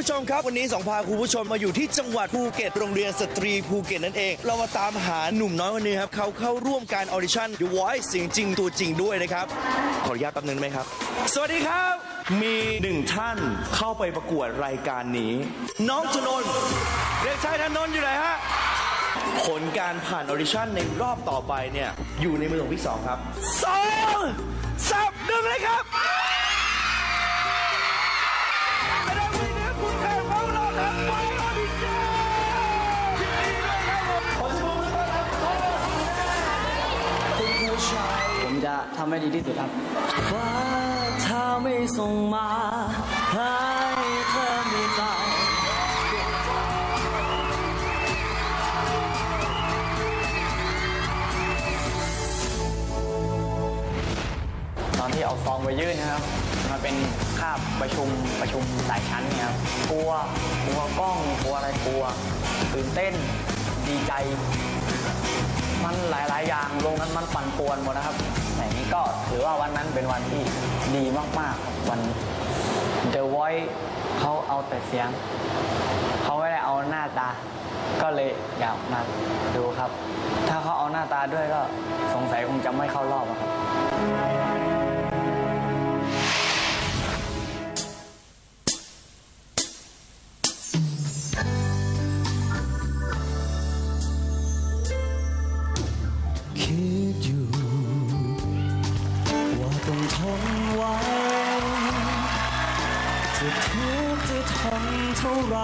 ผู้ชมครับ วันนี้สองพาคุณผู้ชมมาอยู่ที่จังหวัดภูเก็ตโรงเรียนสตรีภูเก็ตนั่นเอง เรามาตามหาหนุ่มน้อยคนนี้ครับเขาเข้าร่วมการออดิชั่น The Voice เสียงจริงตัวจริงด้วยนะครับ ขออนุญาตแป๊บนึงได้ไหมครับ สวัสดีครับ มีหนึ่งท่านเข้าไปประกวดรายการนี้ น้องชนนท์เด็กชายธนนท์อยู่ไหนฮะผลการผ่านออดิชั่นในรอบต่อไปเนี่ยอยู่ในมือของพี่สองครับสองสามหนึ่งเลยครับ ทำให้ดีที่สุดครับฟ้าถ้าไม่ส่งมาให้เธอมีใจตอนที่เอาซองไปยื่นนะครับ มันเป็นคาบประชุมประชุมสายชั้นเนี่ยครับกลัวกลัวกล้องกลัวอะไรกลัวตื่นเต้นดีใจ มันหลายๆ อย่างลงนั้นมันปั่นป่วนหมดนะครับอย่นี้ก็ถือว่าวันนั้นเป็นวันที่ดีมากๆครับวัน The Voice เขาเอาแต่เสียง เขาไม่ได้เอาหน้าตา ก็เลยอยากมาดูครับ ถ้าเขาเอาหน้าตาด้วยก็สงสัยคงจะไม่เข้ารอบอะ คิดอยู่ ว่าต้องทนไว้ จะทุกข์จะทนเท่าไร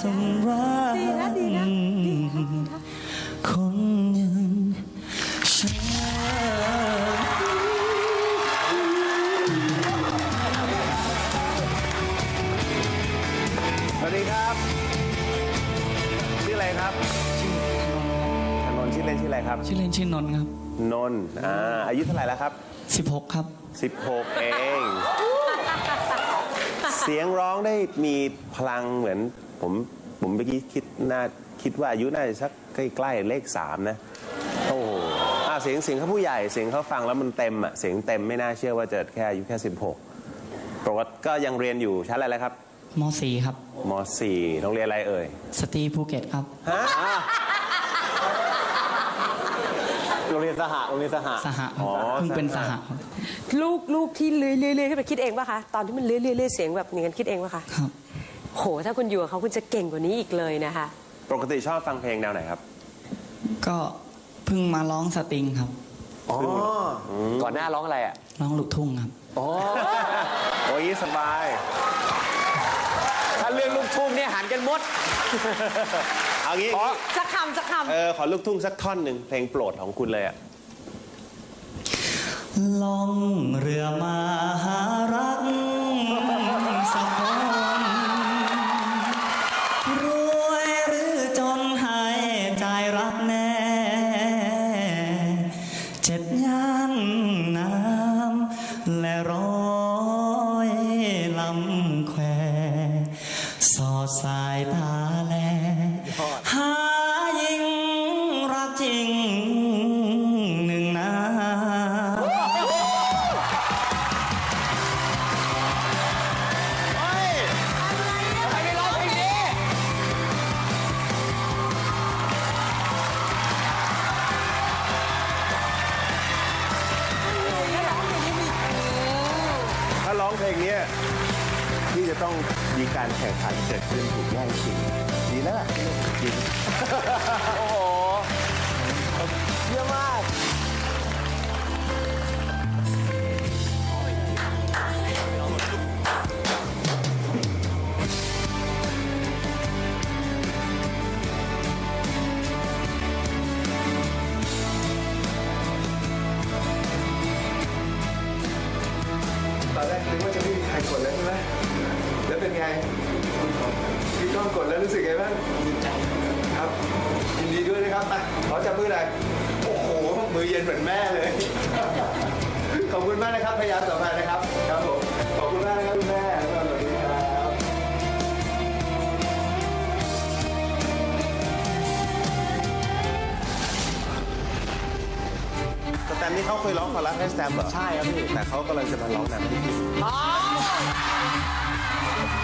ทำร้ายดีนะดีนะดีค่ะดีนะคนอย่างฉัน สวัสดีครับชื่ออะไรครับธนนท์ชื่อเล่นชื่ออะไรครับชื่อเล่นชื่อนนท์ครับ นนท์อ่าอายุเท่าไหร่แล้วครับ 16 ครับ 16 เอง เสียงร้องได้มีพลังเหมือน ผมผมเมื่อกี้คิดน่าคิดว่าอายุน่าจะสักใกล้ๆเลขสามนะโอ้โหอ่าเสียงเสียงเขาผู้ใหญ่เสียงเขาฟังแล้วมันเต็มอะเสียงเต็มไม่น่าเชื่อว่าจะแค่อายุแค่16ปกติก็ยังเรียนอยู่ชั้นอะไรแล้วครับม .4 ครับม .4 โรงเรียนอะไรเอ่ย สตรีภูเก็ตครับฮะโรงเรียนสหะโรงเรียนสหะสหะครับอ๋อเพิ่งเป็นสหะครับลูกลูกที่เลื้อยเลื้อยเลื้อยขึ้นไปคิดเองป่ะคะ ตอนที่มันเลื้อยเลื้อยเลื้อยเสียงแบบอย่างนั้นคิดเองป่ะคะ ครับ โห ถ้าคุณอยู่กับเขาคุณจะเก่งกว่านี้อีกเลยนะคะ ปกติชอบฟังเพลงแนวไหนครับ ก็เพิ่งมาร้องสตริงครับ อ๋อ ก่อนหน้าร้องอะไรอะ ร้องลูกทุ่งครับอ๋อโอ้ยสบาย ถ้าเรื่องลูกทุ่งเนี่ยหันกันหมด เอางี้อ๋อสักคำสักคำ เออขอลูกทุ่งสักท่อนหนึ่งเพลงโปรดของคุณเลยอะล่องเรือมา ต้องมีการแข่งขันเกิดขึ้นถูกแย่งชิงดีแล้วล่ะดีโอ้โหเยี่ยมมากตอนแรกนึกว่าจะไม่มีใครกดแล้วใช่ไหม แล้วเป็นไงพี่ก้องกดแล้วรู้สึกไงบ้างดีใจครับยินดีด้วยนะครับอะขอจับมือหน่อยโอ้โหมือเย็นเหมือนแม่เลย ขอบคุณมากนะครับพยายามต่อไปนะครับครับผมขอบคุณมากนะครับคุณแม่สวัสดีครับสแตมนี่เขาเคยร้องคอรัสให้สแตมเหรอใช่ครับพี่แต่เขากำลังจะมาร้องนำให้ พี่